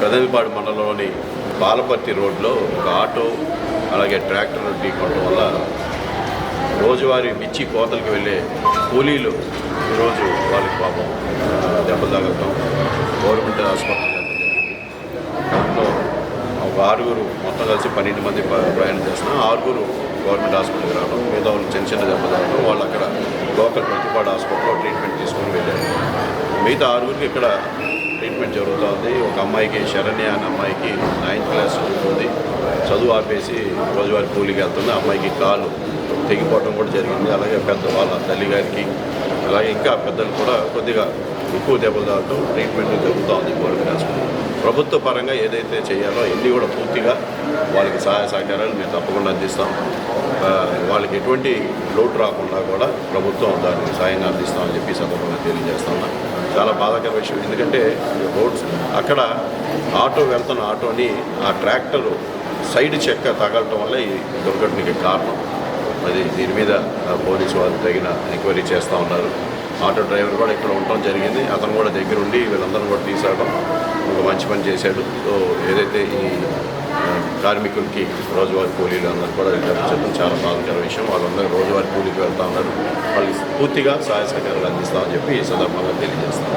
పెదవిపాడు మండలంలోని బాలపర్తి రోడ్లో ఒక ఆటో అలాగే ట్రాక్టర్ ఢీకొనడం వల్ల రోజువారీ మిర్చి కోతలకు వెళ్ళే కూలీలు ఈరోజు వాళ్ళకి పాపం దెబ్బలు తగలటం గవర్నమెంట్ హాస్పిటల్ దాంట్లో ఒక ఆరుగురు మొత్తం కలిసి పన్నెండు మంది ప్రయాణం చేస్తున్నాం ఆరుగురు గవర్నమెంట్ హాస్పిటల్కి రావడం మిగతా వాళ్ళు చిన్న చిన్న దెబ్బలు తగ్గడం వాళ్ళు అక్కడ లోకల్ ప్రతిపాడు హాస్పిటల్లో ట్రీట్మెంట్ తీసుకొని వెళ్ళారు. మిగతా ఆరుగురికి ఇక్కడ ట్రీట్మెంట్ జరుగుతుంది. ఒక అమ్మాయికి శరణ్య అనే అమ్మాయికి నైన్త్ క్లాస్ ఉంది చదువు ఆపేసి రోజువారి కూలికి వెళ్తుంది. ఆ అమ్మాయికి కాలు తెగిపోవడం కూడా జరిగింది. అలాగే పెద్ద వాళ్ళ తల్లి గారికి అలాగే ఇంకా పెద్దలు కూడా కొద్దిగా ఎక్కువ దెబ్బలు తాగటం ట్రీట్మెంట్ జరుగుతోంది గవర్నమెంట్ హాస్పిటల్ ప్రభుత్వ పరంగా ఏదైతే చేయాలో ఇన్ని కూడా పూర్తిగా వాళ్ళకి సహాయ సహకారాలు మేము తప్పకుండా అందిస్తాం. వాళ్ళకి ఎటువంటి లోటు రాకుండా కూడా ప్రభుత్వం దానికి సాయంగా అందిస్తామని చెప్పి సందర్భంగా తెలియజేస్తున్నా చాలా బాధాకర విషయం. ఎందుకంటే రోడ్స్ అక్కడ ఆటో వెళ్తున్న ఆటోని ఆ ట్రాక్టర్ సైడ్ చెక్క తగలటం వల్ల ఈ దుర్ఘటనకి కారణం. అది దీని మీద పోలీసు వారు తగిన ఎంక్వైరీ చేస్తూ ఉన్నారు. ఆటో డ్రైవర్ కూడా ఇక్కడ ఉండటం జరిగింది. అతను కూడా దగ్గరుండి వీళ్ళందరూ కూడా తీసాడు ఒక మంచి పని చేశాడు. సో ఏదైతే ఈ కార్మికులకి రోజువారీ కూలీలు అందరూ కూడా చెప్పడం చాలా బాధాకర విషయం వాళ్ళందరూ రోజువారీ కూలీకి వెళ్తా ఉన్నారు. వాళ్ళకి పూర్తిగా సహాయ సహకారాలు అందిస్తామని చెప్పి ఈ సందర్భంగా తెలియజేస్తాను.